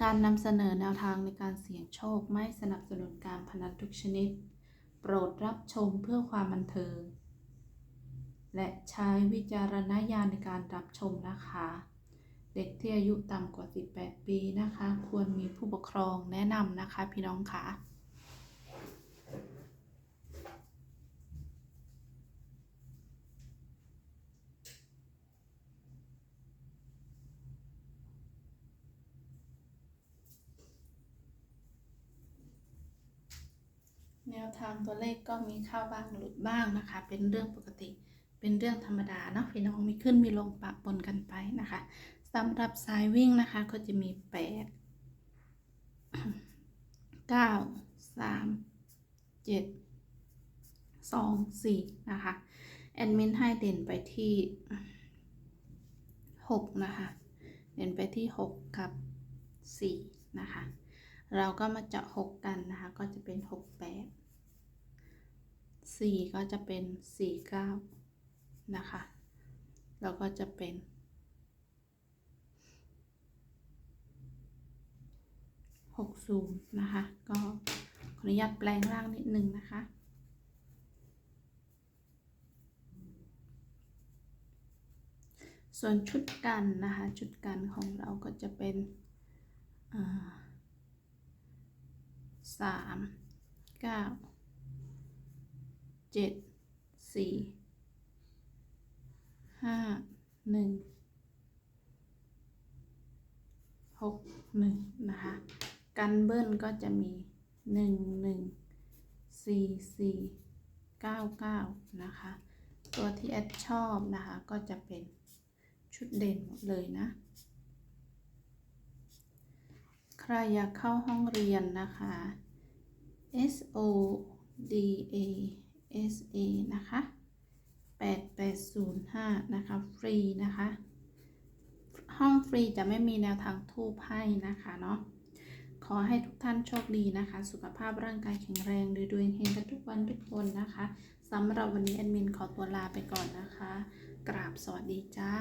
การนำเสนอแนวทางในการเสี่ยงโชคไม่สนับสนุนการพนันทุกชนิด โปรดรับชมเพื่อความบันเทิง และใช้วิจารณญาณในการรับชมนะคะ เด็กที่อายุต่ำกว่า 18 ปีนะคะ ควรมีผู้ปกครองแนะนำนะคะพี่น้องค่ะ แนวทางตัวเลขก็มีเข้าบ้างหลุดบ้างนะคะ เป็นเรื่องปกติ เป็นเรื่องธรรมดาเนาะพี่น้องมีขึ้นมีลงปะปนกันไปนะคะสำหรับสายวิ่งนะคะก็จะมี8 9 3 7 2 4นะคะแอดมินให้เด่นไปที่6นะคะเด่นไปที่6กับ4นะคะเราก็มาเจาะ 6 กันนะคะ ก็จะเป็น 6 8 4 ก็จะเป็น 4 9 นะคะ แล้วก็จะเป็น 60 นะคะ ก็ขออนุญาตแปลงร่างนิดนึงนะคะส่วนชุดกันนะคะ ชุดกันของเราก็จะเป็นสามเก้า เจ็ดสี่ห้าหนึ่งหกหนึ่งนะคะกันเบิ้ลก็จะมีหนึ่งหนึ่งสี่สี่เก้าเก้านะคะ ตัวที่แอดชอบนะคะก็จะเป็นชุดเด่นหมดเลยนะ ใครอยากเข้าห้องเรียนนะคะ S O D A S A นะคะ 8805 นะคะ ฟรีนะคะ ห้องฟรีจะไม่มีแนวทางทูบให้นะคะเนาะ ขอให้ทุกท่านโชคดีนะคะ สุขภาพร่างกายแข็งแรงรวยๆเฮงกันทุกวันทุกคนนะคะสำหรับวันนี้แอดมินขอตัวลาไปก่อนนะคะ กราบสวัสดีจ้า